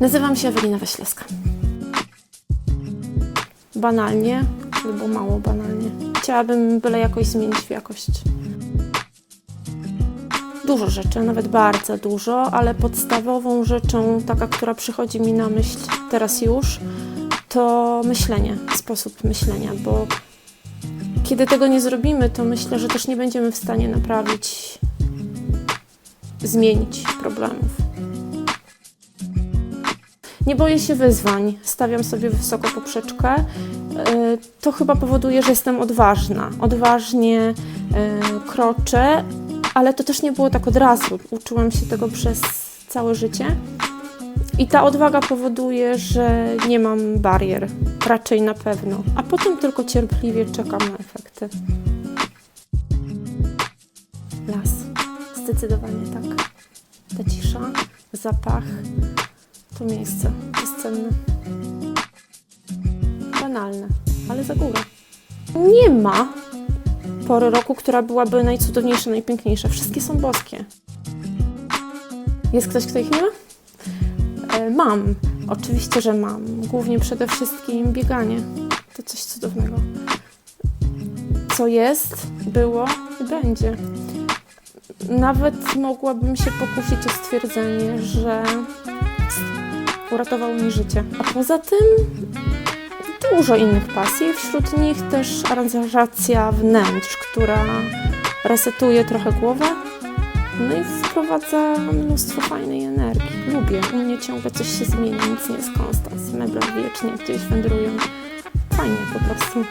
Nazywam się Ewelina Waślewska. Banalnie, albo mało banalnie. Chciałabym byle jakoś zmienić jakość. Dużo rzeczy, nawet bardzo dużo, ale podstawową rzeczą, taka, która przychodzi mi na myśl teraz już, to myślenie, sposób myślenia, bo kiedy tego nie zrobimy, to myślę, że też nie będziemy w stanie naprawić, zmienić problemów. Nie boję się wyzwań, stawiam sobie wysoko poprzeczkę. Yy, To chyba powoduje, że jestem odważna. Odważnie yy, kroczę, ale to też nie było tak od razu. Uczyłam się tego przez całe życie. I ta odwaga powoduje, że nie mam barier, raczej na pewno. A potem tylko cierpliwie czekam na efekty. Las. Zdecydowanie tak. Ta cisza, zapach, to miejsce bezcenne. Banalne, ale za górę. Nie ma pory roku, która byłaby najcudowniejsza, najpiękniejsza. Wszystkie są boskie. Jest ktoś, kto ich nie ma? E, Mam. Oczywiście, że mam. Głównie przede wszystkim bieganie. To coś cudownego. Co jest, było i będzie. Nawet mogłabym się pokusić o stwierdzenie, że uratował mi życie. A poza tym dużo innych pasji. Wśród nich też aranżacja wnętrz, która resetuje trochę głowę. No i wprowadza mnóstwo fajnej energii. Lubię. U mnie ciągle coś się zmienia, nic nie jest konstans. Meble wiecznie gdzieś wędrują. Fajnie po prostu.